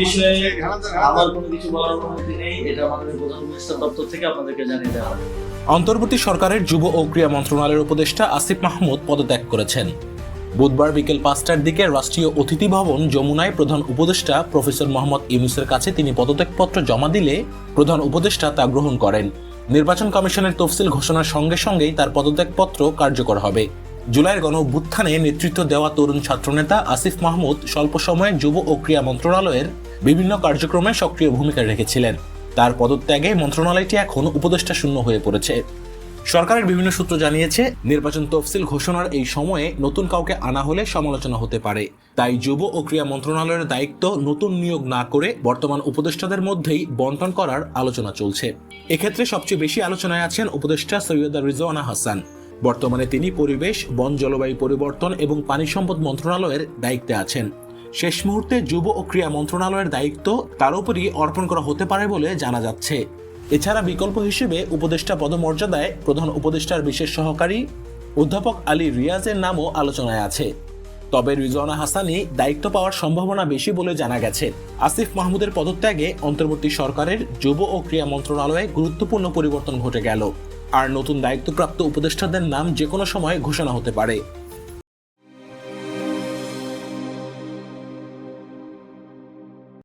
বিষয়ে আমার কোনো কিছু বলার অনুমতি নেই। এটা আমাদের প্রধান দপ্তর থেকে আপনাদেরকে জানিয়ে দেওয়া হবে। অন্তর্বর্তী সরকারের যুব ও ক্রীড়া মন্ত্রণালয়ের উপদেষ্টা আসিফ মাহমুদ পদত্যাগ করেছেন। বুধবার বিকেল পাঁচটার দিকে রাষ্ট্রীয় অতিথি ভবন যমুনায় প্রধান উপদেষ্টা প্রফেসর মোহাম্মদ ইউনুসের কাছে তিনি পদত্যাগপত্র জমা দিলে প্রধান উপদেষ্টা তা গ্রহণ করেন। নির্বাচন কমিশনের তফসিল ঘোষণার সঙ্গে সঙ্গেই তার পদত্যাগপত্র কার্যকর হবে। জুলাইয়ের গণ অভ্যুত্থানে নেতৃত্ব দেওয়া তরুণ ছাত্রনেতা আসিফ মাহমুদ স্বল্প সময়ে যুব ও ক্রীড়া মন্ত্রণালয়ের বিভিন্ন কার্যক্রমে সক্রিয় ভূমিকা রেখেছিলেন। তার পদত্যাগে মন্ত্রণালয়টি এখন উপদেষ্টা শূন্য হয়ে পড়েছে। সরকারের বিভিন্ন সূত্র জানিয়েছে, নির্বাচন তফসিল ঘোষণার এই সময়ে নতুন কাউকে আনা হলে সমালোচনা হতে পারে। তাই যুব ও ক্রীড়া মন্ত্রণালয়ের দায়িত্ব নতুন নিয়োগ না করে বর্তমান উপদেষ্টাদের মধ্যেই বন্টন করার আলোচনা চলছে। এক্ষেত্রে সবচেয়ে বেশি আলোচনায় আছেন উপদেষ্টা সৈয়দা রিজওয়ানা হাসান। বর্তমানে তিনি পরিবেশ, বন জলবায়ু পরিবর্তন এবং পানি সম্পদ মন্ত্রণালয়ের দায়িত্বে আছেন। শেষ মুহূর্তে যুব ও ক্রীড়া মন্ত্রণালয়ের দায়িত্ব তার উপরই অর্পণ করা হতে পারে বলে জানা যাচ্ছে। এছাড়া বিকল্প হিসেবে উপদেষ্টা পদমর্যাদায় প্রধান উপদেষ্টার বিশেষ সহকারী অধ্যাপক আলী রিয়াজের নামও আলোচনায় আছে। তবে রিজওয়ানা হাসানি দায়িত্ব পাওয়ার সম্ভাবনা বেশি বলে জানা গেছে। আসিফ মাহমুদের পদত্যাগে অন্তর্বর্তী সরকারের যুব ও ক্রীড়া মন্ত্রণালয়ে গুরুত্বপূর্ণ পরিবর্তন ঘটে গেল। আর নতুন দায়িত্বপ্রাপ্ত উপদেষ্টাদের নাম যে কোনো সময় ঘোষণা হতে পারে।